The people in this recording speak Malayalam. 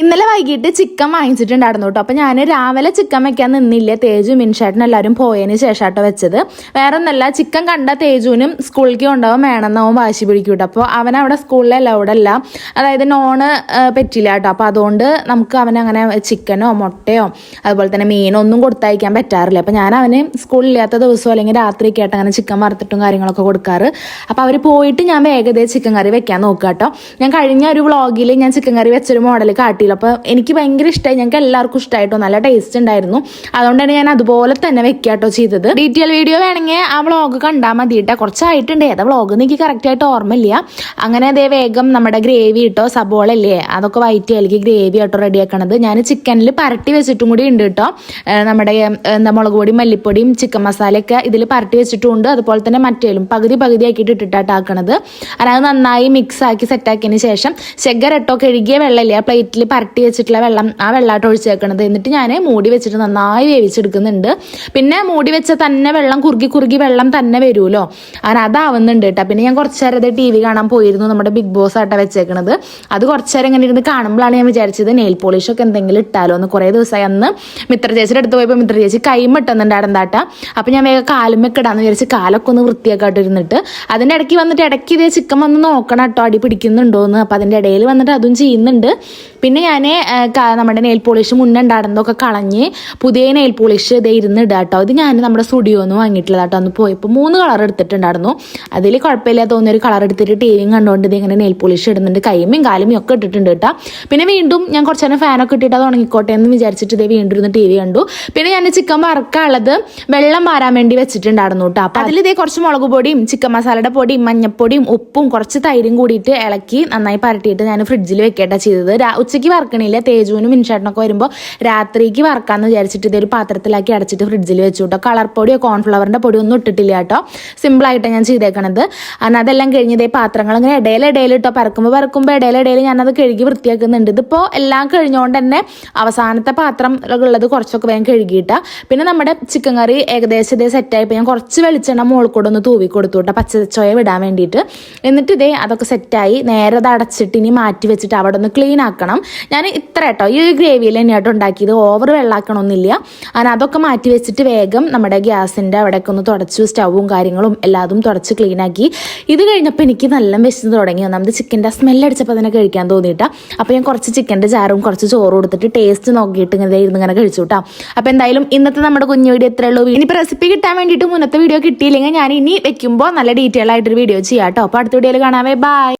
ഇന്നലെ വൈകിട്ട് ചിക്കൻ വാങ്ങിച്ചിട്ടുണ്ടായിരുന്നു കേട്ടോ. അപ്പോൾ ഞാൻ രാവിലെ ചിക്കൻ വെക്കാൻ നിന്നില്ല. തേജു മിൻഷാട്ടിനും എല്ലാവരും പോയതിന് ശേഷമാട്ടോ വെച്ചത്. വേറെ ഒന്നല്ല ചിക്കൻ കണ്ട തേജുവിനും സ്കൂളിലേക്ക് കൊണ്ടുപോകാൻ വേണമെന്ന് അവൻ വാശി പിടിക്കും കേട്ടോ. അപ്പോൾ അവൻ അവിടെ സ്കൂളിലെ അവിടെ അല്ല അതായത് നോണ് പറ്റില്ല കേട്ടോ. അപ്പോൾ അതുകൊണ്ട് നമുക്ക് അവനങ്ങനെ ചിക്കനോ മുട്ടയോ അതുപോലെ തന്നെ മീനോ ഒന്നും കൊടുത്തയക്കാൻ പറ്റാറില്ല. അപ്പോൾ ഞാൻ അവന് സ്കൂളില്ലാത്ത ദിവസമോ അല്ലെങ്കിൽ രാത്രി ആയിട്ട് അങ്ങനെ ചിക്കൻ വറുത്തിട്ടും കാര്യങ്ങളൊക്കെ കൊടുക്കാറ്. അപ്പോൾ അവർ പോയിട്ട് ഞാൻ വേഗതയെ ചിക്കൻ കറി വെക്കാൻ നോക്കുക കേട്ടോ ഞാൻ കഴിഞ്ഞ ഒരു വ്ളോഗിൽ ഞാൻ ചിക്കൻ കറി വെച്ചൊരു മോഡൽ കാട്ടിയില്ല അപ്പോൾ എനിക്ക് ഭയങ്കര ഇഷ്ടമായി ഞങ്ങൾക്ക് എല്ലാവർക്കും ഇഷ്ടമായിട്ടോ നല്ല ടേസ്റ്റ് ഉണ്ടായിരുന്നു. അതുകൊണ്ടാണ് ഞാൻ അതുപോലെ തന്നെ വെക്കാട്ടോ ചെയ്തത്. ഡീറ്റെയിൽ വീഡിയോ വേണമെങ്കിൽ ആ വ്ളോഗ് കണ്ടാൽ മതി കേട്ടോ കുറച്ചായിട്ടുണ്ട്. ഏതാ വ്ളോഗ് എനിക്ക് കറക്റ്റായിട്ട് ഓർമ്മയില്ല. അങ്ങനെ അതേ വേഗം നമ്മുടെ ഗ്രേവി ഇട്ടോ സബോള ഇല്ലേ അതൊക്കെ വൈറ്റ് അല്ലെങ്കിൽ ഗ്രേവി ആട്ടോ റെഡിയാക്കണത് ഞാൻ ചിക്കനിൽ പരട്ടി വെച്ചിട്ടും കൂടി ഉണ്ട് കേട്ടോ നമ്മുടെ എന്താ മുളക് പൊടിയും മല്ലിപ്പൊടിയും ചിക്കൻ മസാലയൊക്കെ ഇതിൽ പരട്ടി വെച്ചിട്ടുണ്ട്. അതുപോലെ തന്നെ മറ്റേലും പകുതി പകുതി ആക്കിയിട്ട് ഇട്ടിട്ടാട്ടാക്കണത് അത് നന്നായി മിക്സ് ആക്കി സെറ്റാക്കിയതിന് ശേഷം ഷെഗർ ഇട്ടോ കഴുകിയ വെള്ളമില്ലേ ആ പ്ലേറ്റിൽ പരട്ടി വെച്ചിട്ടുള്ള വെള്ളം ആ വെള്ളമായിട്ട് ഒഴിച്ചേക്കണത്. എന്നിട്ട് ഞാൻ മൂടി വെച്ചിട്ട് നന്നായി വേവിച്ചെടുക്കുന്നുണ്ട്. പിന്നെ മൂടി വെച്ച തന്നെ വെള്ളം കുറുകി കുറുകി വെള്ളം തന്നെ വരുമല്ലോ. അങ്ങനെ അതാവുന്നുണ്ട് കേട്ടോ പിന്നെ ഞാൻ കുറച്ച് നേരം ടി വി കാണാൻ പോയിരുന്നു. നമ്മുടെ ബിഗ് ബോസ് ആട്ടാ വെച്ചേക്കണത്. അത് കുറച്ച് നേരം ഇങ്ങനെ ഇരുന്ന് കാണുമ്പോഴാണ് ഞാൻ വിചാരിച്ചത് നെയിൽ പോളിഷ് ഒക്കെ എന്തെങ്കിലും ഇട്ടാലോ എന്ന്. കുറേ ദിവസമായി അന്ന് മിത്ര ചേച്ചിയുടെ അടുത്ത് പോയപ്പോൾ മിത്ര ചേച്ചി കൈമിട്ടുന്നുണ്ടായിരുന്നു താട്ടാ അപ്പം ഞാൻ വേഗം കാലുമൊക്കെ ഇടാന്ന് വിചാരിച്ച് കാലൊക്കെ ഒന്ന് വൃത്തിയാക്കാട്ട് ഇരുന്നിട്ട് അതിന്റെ ഇടയ്ക്ക് വന്നിട്ട് ഇടയ്ക്ക് ഇതേ ചിക്കൻ വന്ന് നോക്കണം കേട്ടോ അടി പിടിക്കുന്നുണ്ടോ എന്ന് അപ്പം അതിന്റെ ഇടയിൽ വന്നിട്ട് അതും ചെയ്യുന്നുണ്ട്. പിന്നെ ഞാൻ നമ്മുടെ നെയിൽ പോളിഷ് മുന്നേ ഉണ്ടായിരുന്നതൊക്കെ കളഞ്ഞ് പുതിയ നെയിൽ പോളിഷ് ഇത് ഇരുന്ന് ഇടാം കേട്ടോ ഇത് ഞാൻ നമ്മുടെ സ്റ്റുഡിയോ നിന്ന് വാങ്ങിയിട്ടുള്ളത് കേട്ടോ അന്ന് പോയപ്പോൾ മൂന്ന് കളർ എടുത്തിട്ടുണ്ടായിരുന്നു. അതിൽ കുഴപ്പമില്ല തോന്നിയൊരു കളർ എടുത്തിട്ട് ടി വിയും കണ്ടുകൊണ്ട് ഇത് ഇങ്ങനെ നെയിൽ പോളിഷ് ഇടുന്നുണ്ട്. കൈമയും കാലുമയും ഒക്കെ ഇട്ടിട്ടുണ്ട് കേട്ടോ പിന്നെ വീണ്ടും ഞാൻ കുറച്ച് നേരം ഫാനൊക്കെ ഇട്ടിട്ട് അത് ഉണങ്ങിക്കോട്ടെ എന്ന് വിചാരിച്ചിട്ട് ഇതേ വീണ്ടും ഇരുന്ന് ടി വി കണ്ടു. പിന്നെ ഞാൻ ചിക്കൻ വറക്കാനുള്ളത് വെള്ളം മാറാൻ വേണ്ടി വെച്ചിട്ടുണ്ടായിരുന്നു കേട്ടോ അപ്പം അതിൽ ഇതേ കുറച്ച് മുളക് പൊടിയും ചിക്കൻ മസാലയുടെ പൊടിയും മഞ്ഞപ്പൊടിയും ഉപ്പും കുറച്ച് തൈരും കൂടിയിട്ട് ഇളക്കി നന്നായി പരട്ടിയിട്ട് ഞാൻ ഫ്രിഡ്ജിൽ വെക്കേട്ടാ ചെയ്തത്. ഉച്ചയ്ക്ക് വറക്കണില്ല. തേജുവിനും മിൻഷാട്ടിനൊക്കെ വരുമ്പോൾ രാത്രിക്ക് വറക്കാന്ന് വിചാരിച്ചിട്ട് ഇതൊരു പാത്രത്തിലാക്കി അടച്ചിട്ട് ഫ്രിഡ്ജിൽ വെച്ചു കേട്ടോ കളർ പൊടിയോ കോൺഫ്ലവറിന്റെ പൊടിയോ ഒന്നും ഇട്ടിട്ടില്ല കേട്ടോ. സിമ്പിളായിട്ട് ഞാൻ ചെയ്തേക്കണത്. കാരണം അതെല്ലാം കഴിഞ്ഞ് ഇതേ പാത്രങ്ങൾ ഇങ്ങനെ ഇടയിൽ ഇടയിൽ ഇട്ടോ പറക്കുമ്പോൾ പറക്കുമ്പോൾ ഇടയിൽ ഇടയിൽ ഞാനത് കഴുകി വൃത്തിയാക്കുന്നുണ്ട്. ഇതിപ്പോൾ എല്ലാം കഴിഞ്ഞുകൊണ്ട് തന്നെ അവസാനത്തെ പാത്രം ഉള്ളത് കുറച്ചൊക്കെ വേഗം കഴുകിയിട്ട. പിന്നെ നമ്മുടെ ചിക്കൻ കറി ഏകദേശം ഇതേ സെറ്റായിപ്പോൾ ഞാൻ കുറച്ച് വെളിച്ചെണ്ണ മുകളിൽ കൂടെ ഒന്ന് തൂവി കൊടുത്തു കേട്ടോ പച്ചച്ചോയ വിടാൻ വേണ്ടിയിട്ട്. എന്നിട്ട് ഇതേ അതൊക്കെ സെറ്റായി നേരെ അത് അടച്ചിട്ട് ഇനി മാറ്റി വെച്ചിട്ട് അവിടെ ഒന്ന് ക്ലീൻ ആക്കണം. ഞാൻ ഇത്ര കേട്ടോ. ഈ ഗ്രേവിയിൽ തന്നെയായിട്ട് ഉണ്ടാക്കിയത്. ഓവർ വെള്ളാക്കണമെന്നില്ല അങ്ങനെ അതൊക്കെ മാറ്റി വെച്ചിട്ട് വേഗം നമ്മുടെ ഗ്യാസിന്റെ അവിടെയൊക്കെ ഒന്ന് തുടച്ചു സ്റ്റൗവും കാര്യങ്ങളും എല്ലാതും തുടച്ച് ക്ലീനാക്കി ഇത് കഴിഞ്ഞപ്പോൾ എനിക്ക് നല്ല വിശന്ന് തുടങ്ങി. ഒന്നാമത് ചിക്കന്റെ സ്മെല്ലടിച്ചപ്പോൾ അതിനെ കഴിക്കാൻ തോന്നിയിട്ടാ. അപ്പോൾ ഞാൻ കുറച്ച് ചിക്കന്റെ ചാറും കുറച്ച് ചോറും കൊടുത്തിട്ട് ടേസ്റ്റ് നോക്കിയിട്ട് ഇങ്ങനെ ഇരുന്ന് ഇങ്ങനെ കഴിച്ചു കേട്ടോ അപ്പോൾ എന്തായാലും ഇന്നത്തെ നമ്മുടെ കുഞ്ഞു വീഡിയോ ഇത്രയേ ഉള്ളൂ. ഇനിയിപ്പോൾ റെസിപ്പി കിട്ടാൻ വേണ്ടിയിട്ട് മുന്നത്തെ വീഡിയോ കിട്ടിയില്ലെങ്കിൽ ഞാൻ ഇനി വെക്കുമ്പോൾ നല്ല ഡീറ്റെയിൽ ആയിട്ടൊരു വീഡിയോ ചെയ്യാം കേട്ടോ അപ്പോൾ അടുത്ത വീഡിയോയിൽ കാണാവേ. ബൈ